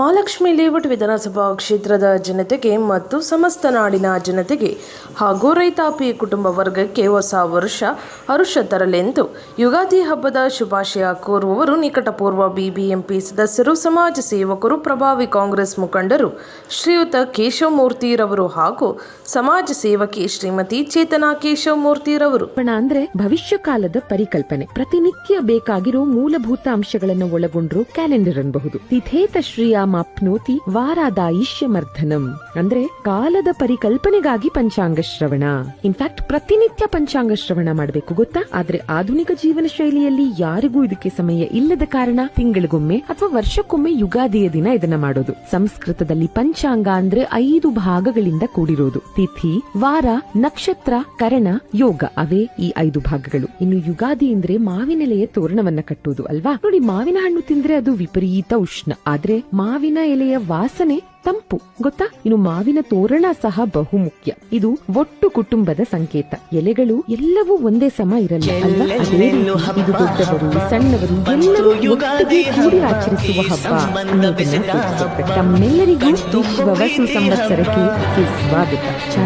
Dhanalakshmi layout ವಿಧಾನಸಭಾ ಕ್ಷೇತ್ರದ ಜನತೆಗೆ ಮತ್ತು ಸಮಸ್ತ ನಾಡಿನ ಜನತೆಗೆ ಹಾಗೂ ರೈತಾಪಿ ಕುಟುಂಬ ವರ್ಗಕ್ಕೆ ಹೊಸ ವರ್ಷ ಹರುಷ ತರಲೆಂದು ಯುಗಾದಿ ಹಬ್ಬದ ಶುಭಾಶಯ ಕೋರುವವರು ನಿಕಟಪೂರ್ವ ಬಿಬಿಎಂಪಿ ಸದಸ್ಯರು, ಸಮಾಜ ಸೇವಕರು, ಪ್ರಭಾವಿ ಕಾಂಗ್ರೆಸ್ ಮುಖಂಡರು ಶ್ರೀಯುತ ಕೇಶವಮೂರ್ತಿರವರು ಹಾಗೂ ಸಮಾಜ ಸೇವಕಿ ಶ್ರೀಮತಿ ಚೇತನಾ ಕೇಶವಮೂರ್ತಿರವರು ಅಂದ್ರೆ ಭವಿಷ್ಯ ಕಾಲದ ಪರಿಕಲ್ಪನೆ. ಪ್ರತಿನಿತ್ಯ ಬೇಕಾಗಿರೋ ಮೂಲಭೂತ ಅಂಶಗಳನ್ನು ಒಳಗೊಂಡ್ರು ಕ್ಯಾಲೆಂಡರ್ ಅನ್ಬಹುದು. ತಿಥೇತ ಶ್ರೀಯಾಮಾಪ್ನೋತಿ ವಾರಾದಾಯಿಷ್യമರ್ಧನಂ ಅಂದ್ರೆ ಕಾಲದ ಪರಿಕಲ್ಪನೆಗಾಗಿ ಪಂಚಾಂಗ ಶ್ರವಣ ಇನ್ಫ್ಯಾಕ್ಟ್ ಪ್ರತಿನಿತ್ಯ ಪಂಚಾಂಗ ಶ್ರವಣ ಮಾಡಬೇಕು, ಗೊತ್ತಾ? ಆದ್ರೆ ಆಧುನಿಕ ಜೀವನ ಶೈಲಿಯಲ್ಲಿ ಯಾರಿಗೂ ಇದಕ್ಕೆ ಸಮಯ ಇಲ್ಲದ ಕಾರಣ ತಿಂಗಳಿಗೊಮ್ಮೆ ಅಥವಾ ವರ್ಷಕ್ಕೊಮ್ಮೆ ಯುಗಾದಿಯ ದಿನ ಇದನ್ನ ಮಾಡೋದು. ಸಂಸ್ಕೃತದಲ್ಲಿ ಪಂಚಾಂಗ ಅಂದ್ರೆ ಐದು ಭಾಗಗಳಿಂದ ಕೂಡಿರೋದು. ತಿಥಿ, ವಾರ, ನಕ್ಷತ್ರ, ಕರಣ, ಯೋಗ. ಅವೇ ಈ ಐದು ಭಾಗಗಳು. ಇನ್ನು ಯುಗಾದಿ ಅಂದ್ರೆ ಮಾವಿನೆಲೆಯ ತೋರಣವನ್ನ ಕಟ್ಟುವುದು ಅಲ್ವಾ? ನೋಡಿ, ಮಾವಿನ ಹಣ್ಣು ತಿಂದ್ರೆ ಅದು ವಿಪರೀತ ಉಷ್ಣ. ಆದ್ರೆ ಮಾವಿನ ಎಲೆಯ ವಾಸನೆ ತಂಪು ಗೊತ್ತಾ? ಇನ್ನು ಮಾವಿನ ತೋರಣ ಸಹ ಬಹು ಮುಖ್ಯ ಇದು ಒಟ್ಟು ಕುಟುಂಬದ ಸಂಕೇತ. ಎಲೆಗಳು ಎಲ್ಲವೂ ಒಂದೇ ಸಮ ಇರಲ್ಲ ಅಲ್ವಾ ಇದು ದೊಡ್ಡವರು ಸಣ್ಣವರು ಎಲ್ಲರೂ ಕೂಡಿ ಆಚರಿಸುವ ಹಬ್ಬ. ತಮ್ಮೆಲ್ಲರಿಗೂ ವಿಶ್ವ ವಸು ಸಂವತ್ಸರಕ್ಕೆ ಸುಸ್ವಾಗತ.